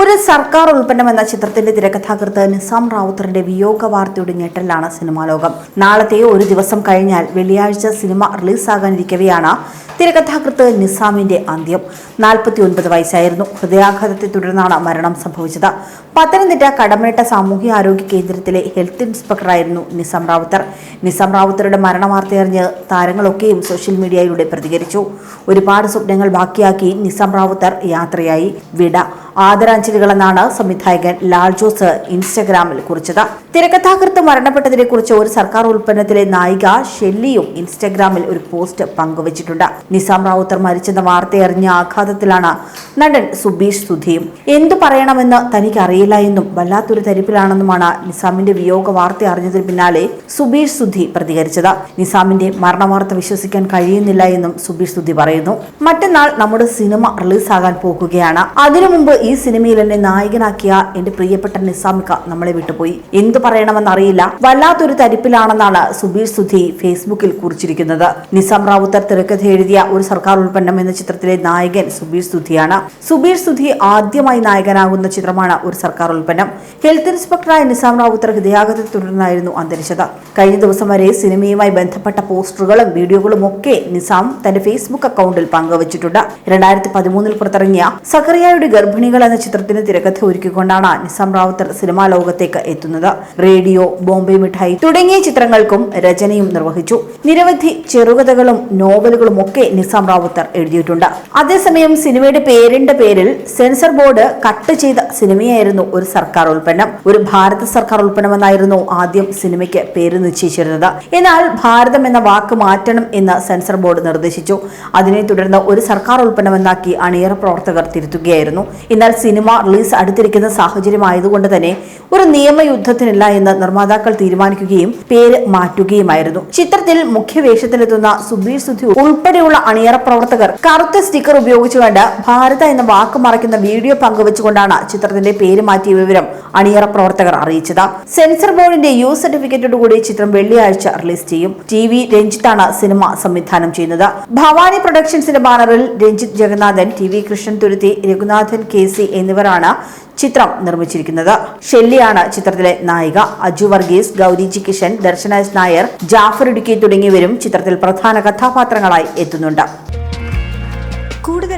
ഒരു സർക്കാർ ഉൽപ്പന്നം എന്ന ചിത്രത്തിന്റെ തിരക്കഥാകൃത്ത് നിസാം റാവുത്തറിന്റെ വിയോഗ വാർത്തയുടെ ഞെട്ടലാണ് സിനിമാ ലോകം. നാളത്തെ ഒരു ദിവസം കഴിഞ്ഞാൽ വെള്ളിയാഴ്ച സിനിമ റിലീസാകാനിരിക്കവെയാണ് തിരക്കഥാകൃത്ത് നിസാമിന്റെ അന്ത്യം. നാൽപ്പത്തി ഒൻപത് വയസ്സായിരുന്നു. ഹൃദയാഘാതത്തെ തുടർന്നാണ് മരണം സംഭവിച്ചത്. പത്തനംതിട്ട കടമേട്ട സാമൂഹ്യ ആരോഗ്യ കേന്ദ്രത്തിലെ ഹെൽത്ത് ഇൻസ്പെക്ടറായിരുന്നു നിസാം റാവുത്തർ. നിസാം റാവുത്തറുടെ മരണവാർത്തയറിഞ്ഞ് താരങ്ങളൊക്കെയും സോഷ്യൽ മീഡിയയിലൂടെ പ്രതികരിച്ചു. ഒരുപാട് സ്വപ്നങ്ങൾ ബാക്കിയാക്കി നിസാം റാവുത്തർ യാത്രയായി. വിട. ആദരാഞ്ജലികളെന്നാണ് സംവിധായകൻ ലാൽ ജോസ് ഇൻസ്റ്റഗ്രാമിൽ കുറിച്ചത്. തിരക്കഥാകൃത്ത് മരണപ്പെട്ടതിനെ കുറിച്ച് ഒരു സർക്കാർ ഉൽപ്പന്നത്തിലെ നായിക ഷെല്ലിയും ഇൻസ്റ്റഗ്രാമിൽ ഒരു പോസ്റ്റ് പങ്കുവച്ചിട്ടുണ്ട്. നിസാം റാവുത്തർ മരിച്ചെന്ന വാർത്തയറിഞ്ഞ ആഘാതത്തിലാണ് നടൻ സുബീഷ് സുധിയും എന്തു പറയണമെന്ന് തനിക്ക് അറിയില്ല എന്നും വല്ലാത്തൊരു തരിപ്പിലാണെന്നുമാണ് നിസാമിന്റെ വിയോഗ വാർത്ത അറിഞ്ഞതിന് പിന്നാലെ സുബീഷ് സുധി പ്രതികരിച്ചത്. നിസാമിന്റെ മരണവാർത്ത വിശ്വസിക്കാൻ കഴിയുന്നില്ല എന്നും സുബീഷ് സുധി പറയുന്നു. മറ്റന്നാൾ നമ്മുടെ സിനിമ റിലീസാകാൻ പോകുകയാണ്. അതിനു മുമ്പ് ഈ സിനിമയിൽ എന്നെ നായകനാക്കിയ എന്റെ പ്രിയപ്പെട്ട നിസാമിക്ക നമ്മളെ വിട്ടുപോയി. എന്തു പറയണമെന്നറിയില്ല. വല്ലാത്തൊരു തരിപ്പിലാണെന്നാണ് സുബീഷ് സുധി ഫേസ്ബുക്കിൽ കുറിച്ചിരിക്കുന്നത്. നിസാം റാവുത്തർ തിരക്കഥ എഴുതിയ ഒരു സർക്കാർ ഉൽപ്പന്നം എന്ന ചിത്രത്തിലെ നായകൻ സുബീഷ് സുധിയാണ്. സുബീർ സുധി ആദ്യമായി നായകനാകുന്ന ചിത്രമാണ് ഒരു സർക്കാർ ഉൽപ്പന്നം. ഹെൽത്ത് ഇൻസ്പെക്ടറായ നിസാം റാവുത്തർ ഹൃദയാഘാതത്തെ തുടർന്നായിരുന്നു അന്തരിച്ചത്. കഴിഞ്ഞ ദിവസം വരെ സിനിമയുമായി ബന്ധപ്പെട്ട പോസ്റ്ററുകളും വീഡിയോകളും ഒക്കെ നിസാം തന്റെ ഫേസ്ബുക്ക് അക്കൗണ്ടിൽ പങ്കുവച്ചിട്ടുണ്ട്. രണ്ടായിരത്തി പതിമൂന്നിൽ പുറത്തിറങ്ങിയ സക്കറിയയുടെ ഗർഭിണികൾ എന്ന ചിത്രത്തിന് തിരക്കഥ ഒരുക്കിക്കൊണ്ടാണ് നിസാം റാവുത്തർ സിനിമാ ലോകത്തേക്ക് എത്തുന്നത്. റേഡിയോ ബോംബെ മിഠായി തുടങ്ങിയ ചിത്രങ്ങൾക്കും രചനയും നിർവഹിച്ചു. നിരവധി ചെറുകഥകളും നോവലുകളും ഒക്കെ നിസാം റാവുത്തർ എഴുതിയിട്ടുണ്ട്. അതേസമയം സിനിമയുടെ പേരിന്റെ പേരിൽ സെൻസർ ബോർഡ് കട്ട് ചെയ്ത സിനിമയായിരുന്നു ഒരു സർക്കാർ ഉൽപ്പന്നം. ഒരു ഭാരത സർക്കാർ ഉൽപ്പന്നമെന്നായിരുന്നു ആദ്യം സിനിമയ്ക്ക് പേര് നിശ്ചയിച്ചിരുന്നത്. എന്നാൽ ഭാരതം എന്ന വാക്ക് മാറ്റണം എന്ന് സെൻസർ ബോർഡ് നിർദ്ദേശിച്ചു. അതിനെ തുടർന്ന് ഒരു സർക്കാർ ഉൽപ്പന്നമെന്നാക്കി അണിയറ പ്രവർത്തകർ തിരുത്തുകയായിരുന്നു. എന്നാൽ സിനിമ റിലീസ് അടുത്തിരിക്കുന്ന സാഹചര്യമായതുകൊണ്ട് തന്നെ ഒരു നിയമയുദ്ധത്തിനില്ല എന്ന് നിർമ്മാതാക്കൾ തീരുമാനിക്കുകയും പേര് മാറ്റുകയുമായിരുന്നു. ചിത്രത്തിൽ മുഖ്യ വേഷത്തിലെത്തുന്ന സുബീർ സുധി ഉൾപ്പെടെയുള്ള അണിയറ പ്രവർത്തകർ കറുത്ത സ്റ്റിക്കർ ഉപയോഗിച്ചുകൊണ്ട് ഭാരത എന്ന വാക്ക് മറയ്ക്കുന്ന വീഡിയോ പങ്കുവച്ചുകൊണ്ടാണ് ചിത്രത്തിന്റെ പേര് മാറ്റിയ വിവരം അണിയറ പ്രവർത്തകർ അറിയിച്ചത്. സെൻസർ ബോർഡിന്റെ യു സർട്ടിഫിക്കറ്റോടുകൂടി ചിത്രം വെള്ളിയാഴ്ച റിലീസ് ചെയ്യും. ടി വി രഞ്ജിത്താണ് സിനിമ സംവിധാനം ചെയ്യുന്നത്. ഭവാനി പ്രൊഡക്ഷൻസിന്റെ ബാനറിൽ Ranjith Jagannathan T V Krishnan Thuruthi Raghunathan K C എന്നിവരാണ് ചിത്രം നിർമ്മിച്ചിരിക്കുന്നത്. ഷെല്ലിയാണ് ചിത്രത്തിലെ നായിക. അജു വർഗീസ് ഗൗരി ജി കിഷൻ ദർശന നായർ ജാഫർ ഇടുക്കി തുടങ്ങിയവരും ചിത്രത്തിൽ പ്രധാന കഥാപാത്രങ്ങളായി എത്തുന്നുണ്ട്.